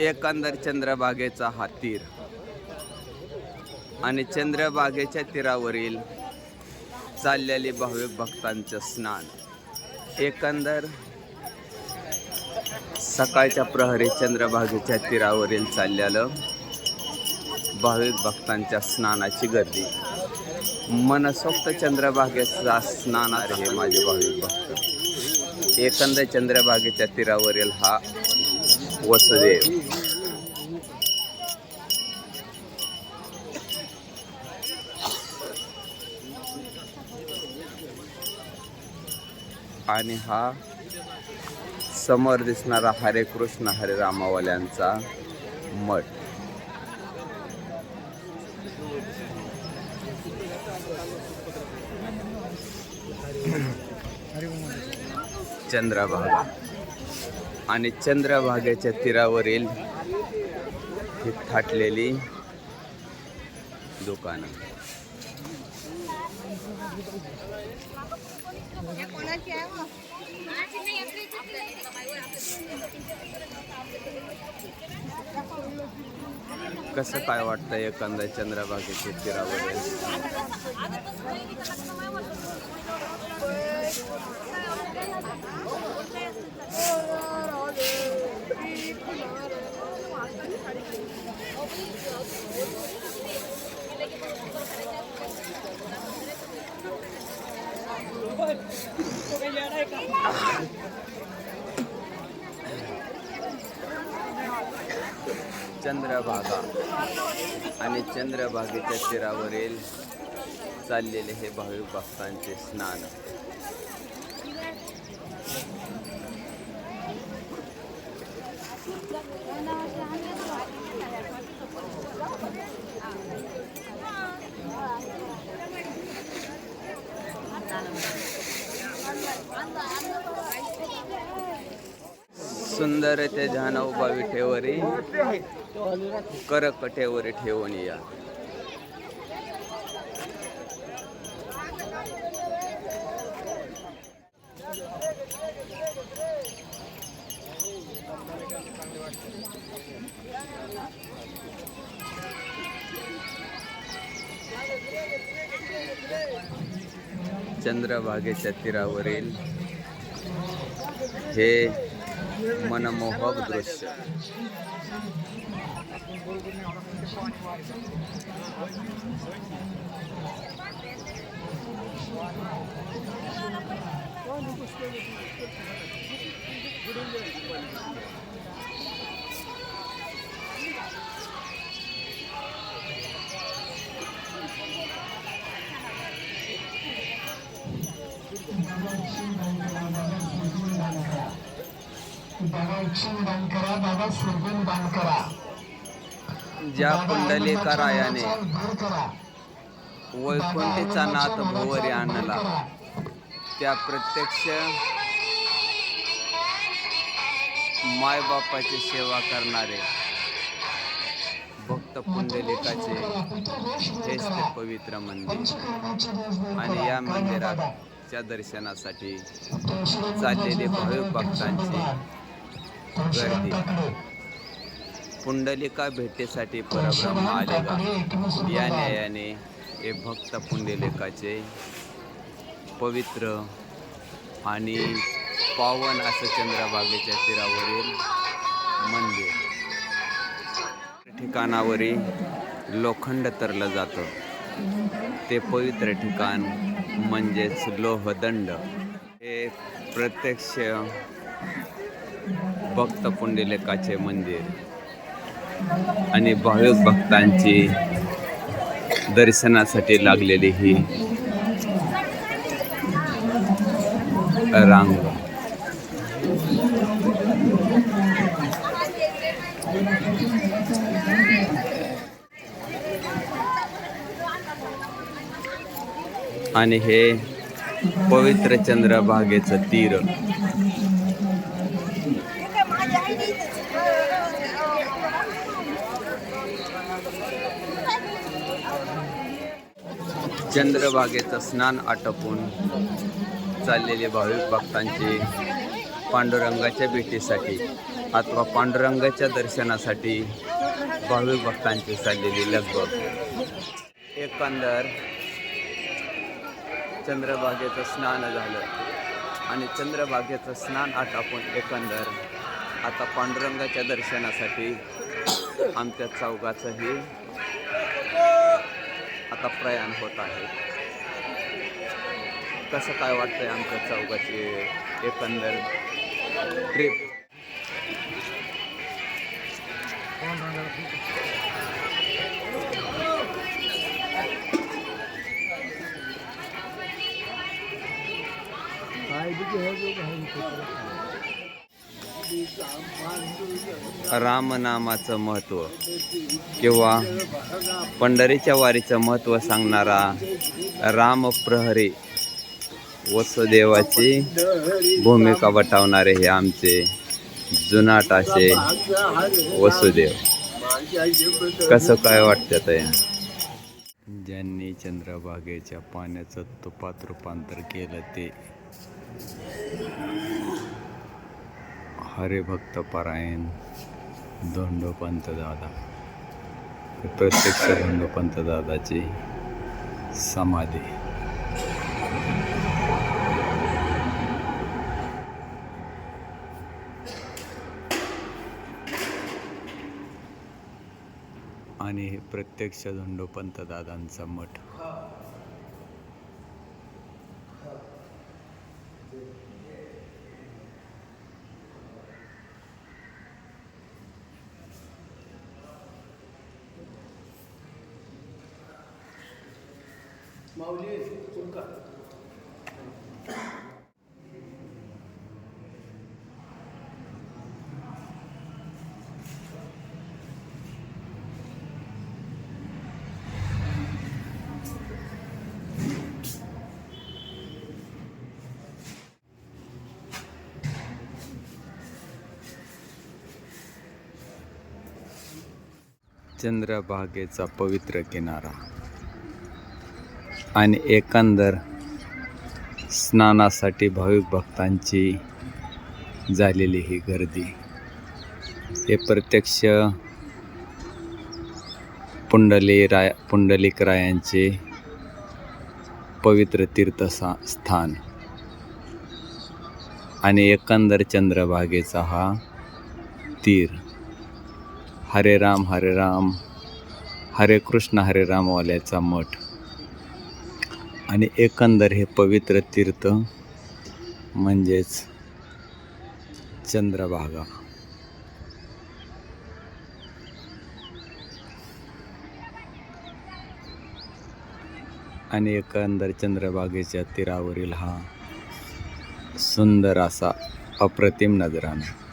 एकंदर चंद्रभागेचा हा तीर. आणि चंद्रभागेच्या तीरावरील चाललेले भाविक भक्तांचं स्नान. एकंदर सकाळच्या प्रहरी चंद्रभागेच्या तीरावरील चाललेलं भाविक भक्तांच्या स्नानाची गर्दी. मनसोक्त चंद्रभागेचा स्नान आहे हे माझे भाविक भक्त. एकंदर चंद्रभागेच्या तीरावरील हा वसुदेव। आणि हा समोर दिसणारा हरे कृष्ण हरे रामावाल्यांचा मठ. चंद्रभागा. आणि चंद्रभागेच्या तीरावरील ही थाटलेली दुकानं. कसं काय वाटतं एखाद्या चंद्रभागेच्या तीरावरील? चंद्रभागा आणि चंद्रभागेच्या तीरावरील चाललेले हे भाविक भक्तांचे स्नान. सुंदर ते जानवभावी उभा विठेवरी. करकटेवरी ठेवून या. चंद्रभागेच्या तीरावरील हे मनमोहक दृश्य बाबा इच्छिन दान करा बाबा स्वर्गून दान करा ज्या पुंडलिका रायाने घर करा वैकुंठीचा नाथ भोवरी आणला. त्या प्रत्यक्ष मायबापाची सेवा करणारे भक्त पुंडलिकाचे हेच ते पवित्र मंदिर. आणि या मंदिराच्या दर्शनासाठी चाललेले भाविक भक्तांची गर्दी पुंडलिका भेटीसाठी परब्रह्म आले या न्यायाने हे भक्त पुंडलिकाचे पवित्र आणि पावन असं चंद्रभागेच्या तीरावरील मंदिर. ठिकाणावरील लोखंड तरलं जातं. ते पवित्र ठिकाण म्हणजेच लोहदंड. हे प्रत्यक्ष भक्त पुंडलिकाचे मंदिर आणि भाविक भक्तांची दर्शनासाठी लागलेली ही रांग. आणि हे पवित्र चंद्रभागेचं तीर. चंद्रभागेचं स्नान आटोपून चाललेले भाविक भक्तांचे पांडुरंगाच्या भेटीसाठी अथवा पांडुरंगाच्या दर्शनासाठी भाविक भक्तांची चाललेली लगबग. एकंदर चंद्रभागेचं स्नान झालं आणि चंद्रभागेचं स्नान आटापून एकंदर आता पांडुरंगाच्या दर्शनासाठी आमच्या चौघाचंही आता प्रयाण होत आहे. कसं काय वाटतंय आमच्या चौकाची एकंदर ट्रिप रामनामाचं महत्त्व किंवा पंढरीच्या वारीचं महत्त्व सांगणारा रामप्रहरी वसुदेवाची भूमिका वटावणारे हे आमचे जुनाट असे वसुदेव. कसं काय वाटतं ते ज्यांनी चंद्रभागेच्या पाण्याचं तुपात रूपांतर केलं ते हरिभक्त परायण धोंडोपंत दादा. प्रत्यक्ष धोंडोपंत दादाची समाधी. आणि हे प्रत्यक्ष धोंडोपंत दादांचा मठ. चंद्रभागेचा पवित्र किनारा. आणि एकंदर स्नानासाठी भाविक भक्तांची झालेली ही गर्दी. हे प्रत्यक्ष पुंडली राय पुंडलिक रायांचे पवित्र तीर्थसा स्थान आणि एकंदर चंद्रभागेचा हा तीर. हरे राम हरे राम. हरे कृष्ण हरे रामवाल्याचा मठ. आणि एकंदर हे पवित्र तीर्थ म्हणजेच चंद्रभागा. आणि एकंदर चंद्रभागेच्या तीरावरील हा सुंदर असा अप्रतिम नजराणा.